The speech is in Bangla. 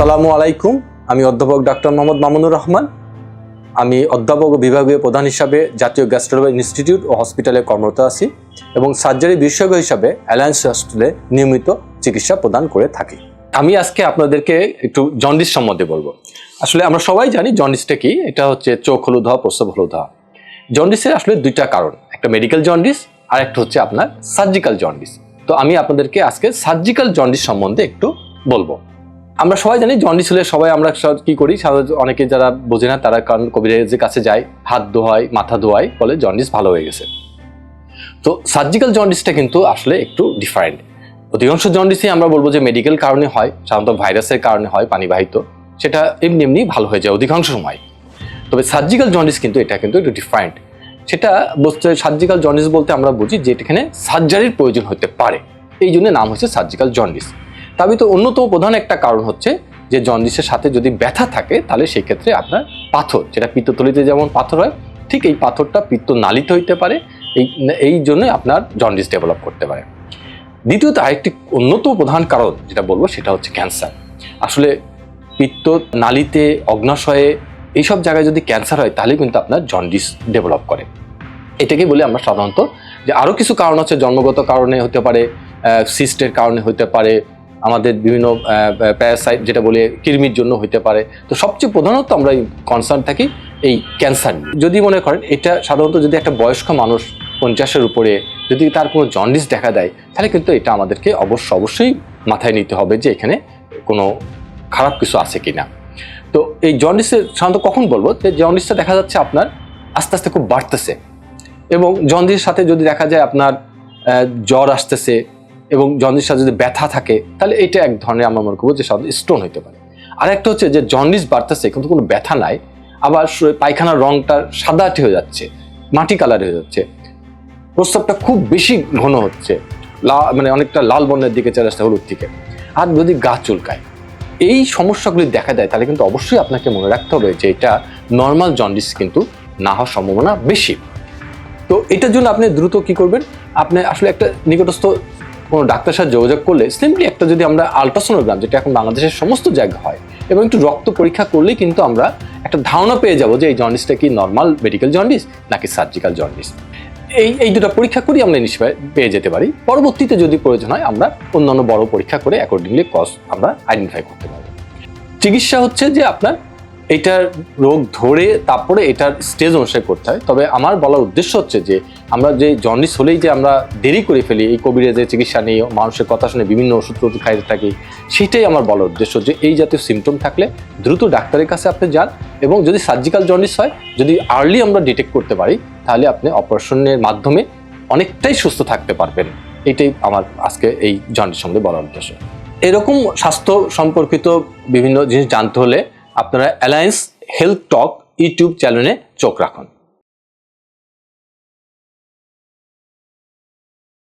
আসসালামু আলাইকুম। আমি অধ্যাপক ডাক্তার মোহাম্মদ মামুনুর রহমান। আমি অধ্যাপক বিভাগীয় প্রধান হিসাবে জাতীয় গ্যাস্ট্রোলজি ইনস্টিটিউট ও হসপিটালে কর্মরত আছি এবং সার্জারি বিশেষজ্ঞ হিসাবে অ্যালায়েন্স হসপিটালে নিয়মিত চিকিৎসা প্রদান করে থাকি। আমি আজকে আপনাদেরকে একটু জন্ডিস সম্বন্ধে বলব। আসলে আমরা সবাই জানি জন্ডিসটা কি, এটা হচ্ছে চোখ হলুদ হওয়া, প্রস্রাব হলুদ হওয়া। জন্ডিসের আসলে দুইটা কারণ, একটা মেডিকেল জন্ডিস আর একটা হচ্ছে আপনার সার্জিক্যাল জন্ডিস। তো আমি আপনাদেরকে আজকে সার্জিক্যাল জন্ডিস সম্বন্ধে একটু বলব। আমরা সবাই জানি জন্ডিস হলে সবাই আমরা কি করি? অনেকে যারা বোঝে না, তারা কারণ কবিরাজের কাছে যায়, হাত ধোয়ায়, মাথা ধোয়ায় বলে জন্ডিস ভালো হয়ে গেছে। তো সার্জিক্যাল জন্ডিসটা কিন্তু আসলে একটু ডিফারেন্ট অধিকাংশ জন্ডিসই আমরা বলব যে মেডিকেল কারণে হয়, সাধারণত ভাইরাসের কারণে হয়, পানিবাহিত। সেটা এমনি এমনি ভালো হয়ে যায় অধিকাংশ সময়। তবে সার্জিক্যাল জন্ডিস কিন্তু এটা কিন্তু একটু ডিফারেন্ট সেটা বলতে সার্জিক্যাল জন্ডিস বলতে আমরা বুঝি যে এখানে সার্জারির প্রয়োজন হতে পারে। এই জন্য নাম হচ্ছে সার্জিক্যাল জন্ডিস তবে তো অন্যতম প্রধান একটা কারণ হচ্ছে যে জন্ডিসের সাথে যদি ব্যথা থাকে, তাহলে সেই ক্ষেত্রে আপনার পাথর, যেটা পিত্তথলিতে যেমন পাথর হয়, ঠিক এই পাথরটা পিত্ত নালিতে হইতে পারে, এই এই জন্য আপনার জন্ডিস ডেভেলপ করতে পারে। দ্বিতীয়ত আরেকটি অন্যতম প্রধান কারণ যেটা বলব, সেটা হচ্ছে ক্যান্সার। আসলে পিত্ত নালিতে অগ্নাশয়ে এইসব জায়গায় যদি ক্যান্সার হয়, তাহলে কিন্তু আপনার জন্ডিস ডেভেলপ করে। এটাকে বলে আমরা সাধারণত যে আরও কিছু কারণ হচ্ছে জন্মগত কারণে হতে পারে সিস্টের কারণে হতে পারে আমাদের বিভিন্ন প্যারাসাইট যেটা বলে কৃমির জন্য হতে পারে। তো সবচেয়ে প্রধানত আমরা এই কনসার্ন থাকি এই ক্যান্সার যদি মনে করেন, এটা সাধারণত যদি একটা বয়স্ক মানুষ পঞ্চাশের উপরে যদি তার কোনো জন্ডিস দেখা দেয়, তাহলে কিন্তু এটা আমাদেরকে অবশ্য, অবশ্যই মাথায় নিতে হবে যে এখানে কোনো খারাপ কিছু আছে কিনা। তো এই জন্ডিসের সাধারণত কখন বলব? যে জন্ডিসটা দেখা যাচ্ছে আপনার আস্তে আস্তে খুব বাড়তেছে। এবং জন্ডিসের সাথে যদি দেখা যায় আপনার জ্বর আসতেছে এবং জন্ডিসের সাথে যদি ব্যথা থাকে, তাহলে এটা এক ধরনের আমরা মনে করব যে সাধারণত স্টোন হতে পারে। আর একটা হচ্ছে যে জন্ডিস বাড়তেছে, কিন্তু কোনো ব্যথা নাই, আবার পায়খানার রংটা সাদাটে হয়ে যাচ্ছে, মাটি কালার হয়ে যাচ্ছে, প্রস্রাবটা খুব বেশি ঘন হচ্ছে মানে অনেকটা লাল বর্ণের দিকে চলে আসছে হলুদ থেকে আর যদি গা চুলকায়, এই সমস্যাগুলি দেখা দেয়, তাহলে কিন্তু অবশ্যই আপনাকে মনে রাখতে হবে যে এটা নর্মাল জন্ডিস কিন্তু না হওয়ার সম্ভাবনা বেশি। তো এটার জন্য আপনি দ্রুত কি করবেন? আপনি আসলে একটা নিকটস্থ কোনো ডাক্তার সাথে যোগাযোগ করলে সিম্পলি একটা যদি আমরা আলট্রাসোনোগ্রাম যেটা এখন বাংলাদেশের সমস্ত জায়গায় হয়, এবং একটু রক্ত পরীক্ষা করলেই কিন্তু আমরা একটা ধারণা পেয়ে যাব যে এই জন্ডিসটা কি নর্মাল মেডিকেল জন্ডিস নাকি সার্জিক্যাল জন্ডিস এই এই দুটো পরীক্ষা করি আমরা নিশ্চয় পেয়ে যেতে পারি। পরবর্তীতে যদি প্রয়োজন হয়, আমরা অন্যান্য বড় পরীক্ষা করে অ্যাকর্ডিংলি কজ আমরা আইডেন্টিফাই করতে পারি চিকিৎসা হচ্ছে যে আপনার এটার রোগ ধরে তারপরে এটার স্টেজ অনুসারে করতে হয়। তবে আমার বলার উদ্দেশ্য হচ্ছে যে, আমরা যে জন্ডিস হলেই যে আমরা দেরি করে ফেলি, এই কোভিডের যে চিকিৎসা নিয়ে মানুষের কথা শুনে বিভিন্ন ওষুধ খাইতে থাকি, সেটাই আমার বলার উদ্দেশ্য যে, এই জাতীয় সিমটম থাকলে দ্রুত ডাক্তারের কাছে আপনি যান এবং যদি সার্জিক্যাল জন্ডিস হয়, যদি আর্লি আমরা ডিটেক্ট করতে পারি, তাহলে আপনি অপারেশনের মাধ্যমে অনেকটাই সুস্থ থাকতে পারবেন। এটাই আমার আজকে এই জন্ডিস সম্বন্ধে বলার উদ্দেশ্য। এরকম স্বাস্থ্য সম্পর্কিত বিভিন্ন জিনিস জানতে হলে আপনারা অ্যালায়েন্স হেলথ টক ইউটিউব চ্যানেলে চোখ রাখুন।